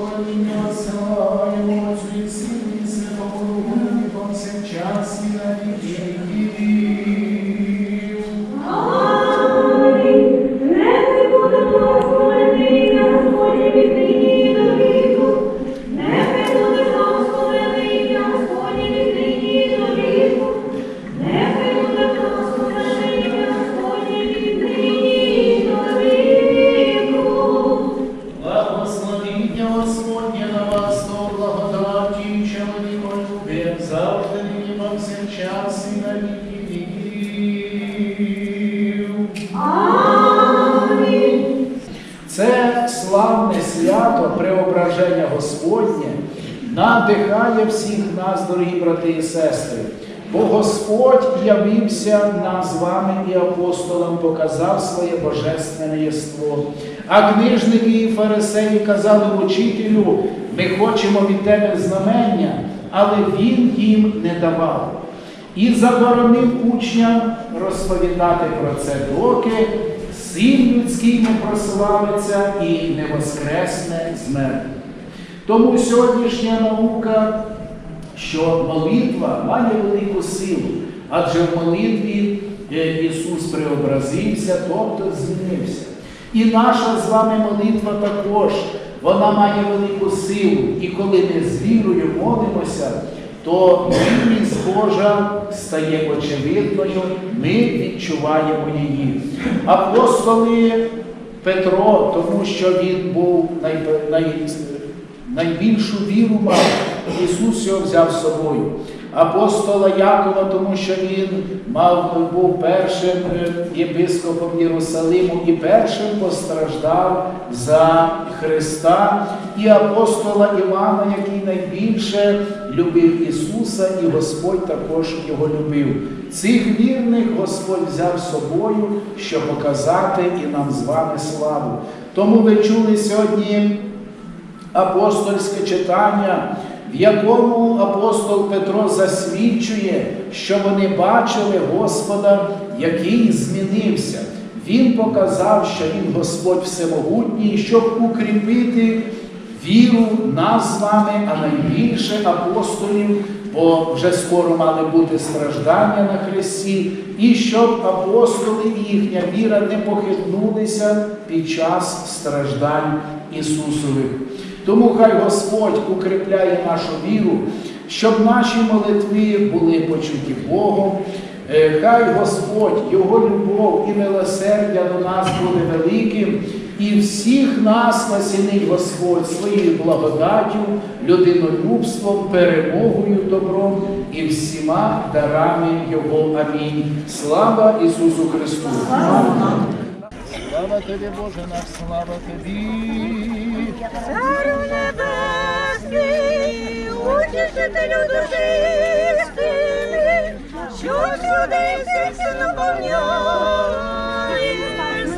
Holy Ghost. Чоловіколюбим, завжди нині повсякчас і на віки віків. Амінь. Це славне свято преображення Господнє надихає всіх нас, дорогі брати і сестри. Бо Господь явився нам з вами і апостолам, показав своє божественне єство. А книжники і фарисеї казали учителю, ми хочемо від тебе знамення, але він їм не давав. І заборонив учням розповідати про це, доки син людський не прославиться і не воскресне з. Тому сьогоднішня наука, що молитва має велику силу, адже в молитві е, Ісус преобразився, тобто змінився. І наша з вами молитва також, вона має велику силу. І коли ми з вірою молимося, то вірність Божа стає очевидною, ми відчуваємо її. Апостоли Петро, тому що він був най, най, найбільшу віру мав, Ісус його взяв з собою. Апостола Якова, тому що він мав, був першим е, єпископом Єрусалиму і першим постраждав за Христа, і апостола Івана, який найбільше любив Ісуса, і Господь також його любив. Цих вірних Господь взяв з собою, щоб показати і нам з вами славу. Тому ви чули сьогодні апостольське читання, в якому апостол Петро засвідчує, що вони бачили Господа, який змінився. Він показав, що Він Господь Всемогутній, щоб укріпити віру нас з вами, а найбільше апостолів, бо вже скоро мали бути страждання на Христі, і щоб апостоли і їхня віра не похитнулися під час страждань Ісусових. Тому хай Господь укріпляє нашу віру, щоб наші молитви були почуті Богом. Е, Хай Господь, Його любов і милосердя до нас буде великим, і всіх нас насінить Господь своєю благодаттю, людинолюбством, перемогою добром і всіма дарами Його. Амінь. Слава Ісусу Христу! Слава тобі, Боже наш, слава тобі! Царю небесний, утішителю душі що всюди серце наповняє,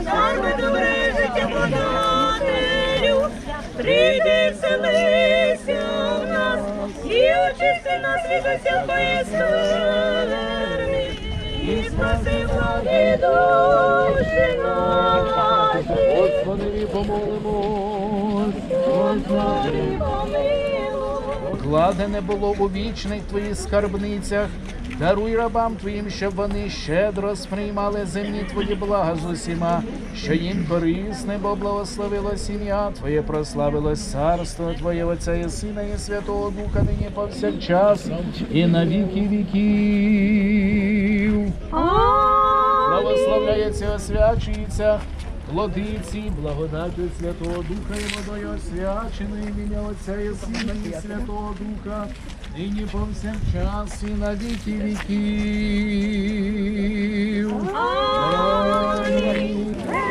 скарби добре життя подателю, прийди вселися в нас і очисти нас від усякої скверни, і спаси благі душі наші. Господи, помолимось! Господи, помилуй. Кладене було у вічних твоїх скарбницях. Даруй рабам твоїм, щоб вони щедро сприймали земні твої блага з усіма, що їм корисне, бо благословило сім'я Твоє, прославилось царство Твоє, Отця і Сина, і Святого Духа, нині повсякчас, і на віки віків. Благословляється, освячується, плодиці, благодаттю Святого Духа і водою освяченої ім'я Отця і Сина і Святого Духа, нині повсякчас і на віки віків народу від нас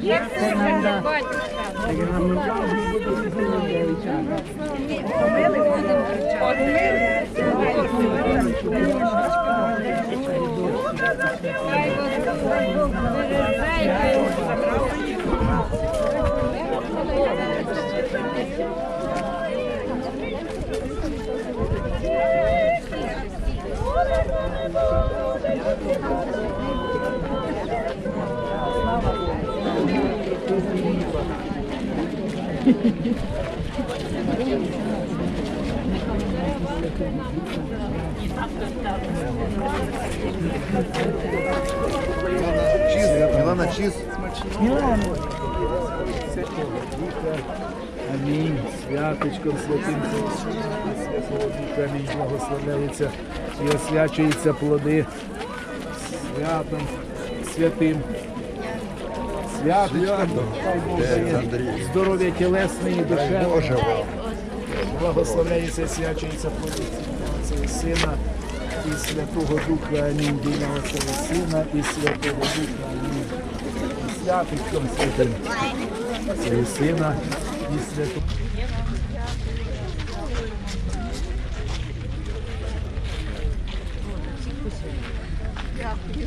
Є все Ой, Чиз, Мілана Чиз. Амінь. Святочком святим. Амінь. Благословляється і освячуються плоди святом святим. Святочком. Бог здоров'я тілесне і душевне. Боже. Благословляється, свячується плоди Сина і Святого Духа. Амінь. Отця Сина і Святого Духа. Амінь. Святочком святим. І Сина і Святого. Ну,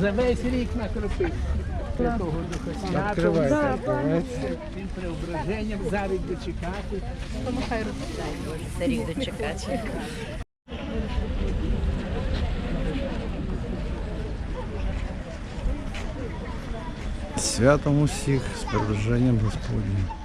За весь рік накропив. Святого Духа Святого. Він преображенням зараз дочекати. за рік дочекати. Святом усіх з перераженням Господнім.